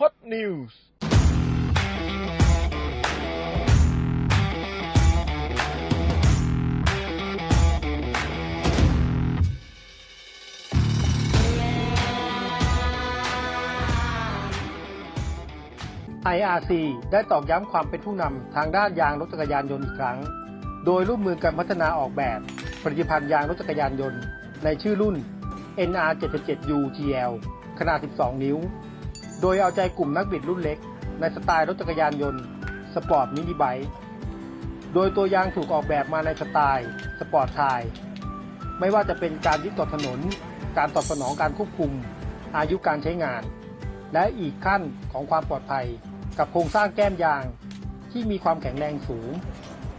Hot News ไ IRC ได้ตอกย้ำความเป็นผู้นำทางด้านยางรถจักรยานยนต์อีกครั้ง โดยร่วมมือกันพัฒนาออกแบบผลิตภัณฑ์ยางรถจักรยานยนต์ ในชื่อรุ่น NR77U GL ขนาด 12 นิ้ว โดยเอาใจกลุ่มนักบิดรุ่นเล็ก ในสไตล์รถจักรยานยนต์ สปอร์ตมินิไบค์โดยตัวยางถูกออกแบบมาในสไตล์สปอร์ตไทยไม่ว่าจะเป็นการยึดต่อถนน การตอบสนองการควบคุม อายุการใช้งาน และอีกขั้นของความปลอดภัย กับโครงสร้างแก้มยางที่มีความแข็งแรงสูง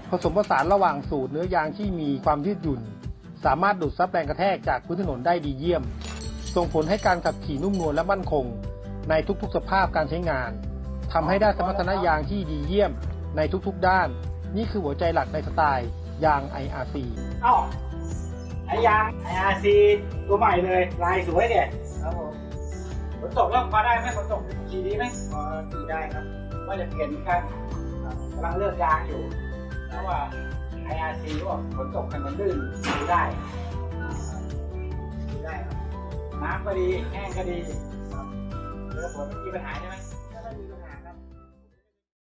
ผสมผสานระหว่างสูตรเนื้อยางที่มีความยืดหยุ่น สามารถดูดซับแรงกระแทกจากพื้นถนนได้ดีเยี่ยม ส่งผลให้การขับขี่นุ่มนวลและมั่นคง ในทุกๆสภาพการใช้งานทำให้ได้สมรรถนะยางที่ดีเยี่ยมในทุกๆด้าน นี่คือหัวใจหลักในสไตล์ยาง IRC อ้าไอยางไออาร์ซีตัวใหม่เลย ลายสวยเนี่ยครับผมฝนตกแล้วพอได้ไหมฝนตกขี่ดีไหมพอตีได้ครับว่าจะเปลี่ยนกันกำลังเลือกยางอยู่เพราะว่าไออาร์ซีก็บอกฝนตกถนนลื่นขี่ได้ตีได้ครับน้ำก็ดีแห้งก็ดี หัมีปัญหาใช่ไหมถ้ามีปัญหา